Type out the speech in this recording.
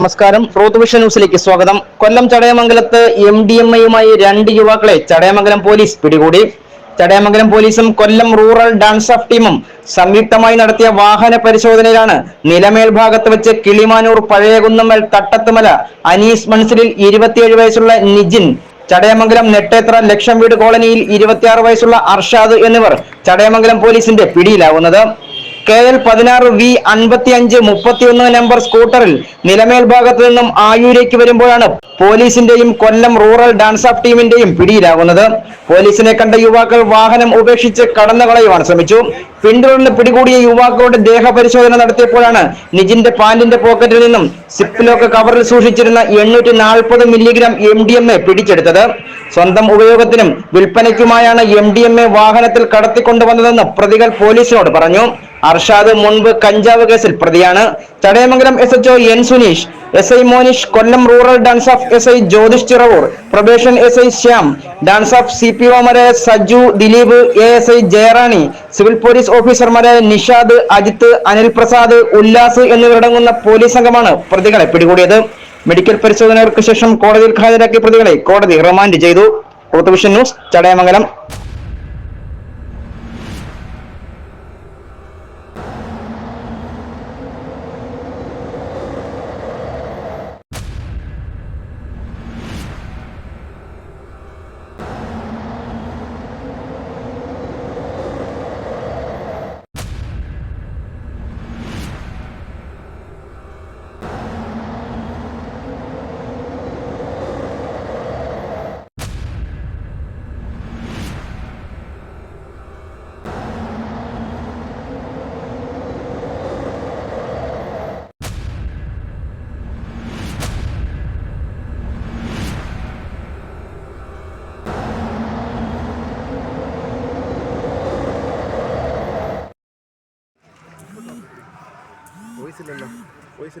നമസ്കാരം. ഫ്രോത്ത് വിഷൻ ന്യൂസിലേക്ക് സ്വാഗതം. കൊല്ലം ചടയമംഗലത്ത് എം ഡി എം ഐയുമായി രണ്ട് യുവാക്കളെ ചടയമംഗലം പോലീസ് പിടികൂടി. ചടയമംഗലം പോലീസും കൊല്ലം റൂറൽ ഡാൻസ് ഓഫ് ടീമും സംയുക്തമായി നടത്തിയ വാഹന പരിശോധനയിലാണ് നിലമേൽ ഭാഗത്ത് വെച്ച് കിളിമാനൂർ പഴയകുന്നമ്മൽ തട്ടത്തുമല അനീസ് മൺസിലിൽ ഇരുപത്തിയേഴ് വയസ്സുള്ള നിജിൻ ചടയമംഗലം നെട്ടേത്ര ലക്ഷം വീട് കോളനിയിൽ ഇരുപത്തിയാറ് വയസ്സുള്ള അർഷാദ് എന്നിവർ ചടയമംഗലം പോലീസിന്റെ പിടിയിലാവുന്നത്. കെ എൽ പതിനാറ് വി അൻപത്തി അഞ്ച് മുപ്പത്തിയൊന്ന് നമ്പർ സ്കൂട്ടറിൽ നിലമേൽ ഭാഗത്ത് നിന്നും ആയൂരേക്ക് വരുമ്പോഴാണ് പോലീസിന്റെയും കൊല്ലം റൂറൽ ഡാൻസ് ഓഫ് ടീമിന്റെയും പിടിയിലാകുന്നത് പോലീസിനെ കണ്ട യുവാക്കൾ വാഹനം ഉപേക്ഷിച്ച് കടന്നു കളയുവാൻ ശ്രമിച്ചു. പിന്തുടർന്ന് പിടികൂടിയ യുവാക്കളുടെ ദേഹപരിശോധന നടത്തിയപ്പോഴാണ് നിജിന്റെ പാന്റിന്റെ പോക്കറ്റിൽ നിന്നും സിപ്പിലൊക്കെ കവറിൽ സൂക്ഷിച്ചിരുന്ന എണ്ണൂറ്റി നാൽപ്പത് milligram M D M A പിടിച്ചെടുത്തത്. സ്വന്തം ഉപയോഗത്തിനും വിൽപ്പനയ്ക്കുമായാണ് എം ഡി എം എ വാഹനത്തിൽ കടത്തിക്കൊണ്ടുവന്നതെന്ന് പ്രതികൾ പോലീസിനോട് പറഞ്ഞു. അർഷാദ് മുൻപ് കഞ്ചാവ് കേസിൽ പ്രതിയാണ്. Chadayamangalam S HO N Suneesh S I Monish Kollam rural DANSAF S I Jyothish Chiravoor probation S I Shyam DANSAF C P ഒമാരായ Saju Dileep A S I Jayarani civil police ഓഫീസർമാരായ നിഷാദ് അജിത്ത് അനിൽ പ്രസാദ് ഉല്ലാസ് എന്നിവരടങ്ങുന്ന പോലീസ് സംഘമാണ് പ്രതികളെ പിടികൂടിയത്. Medical പരിശോധനകൾക്ക് ശേഷം കോടതിയിൽ ഹാജരാക്കിയ പ്രതികളെ കോടതി റിമാൻഡ് ചെയ്തു. ന്യൂസ് ചടയമംഗലം. వయసు వయసు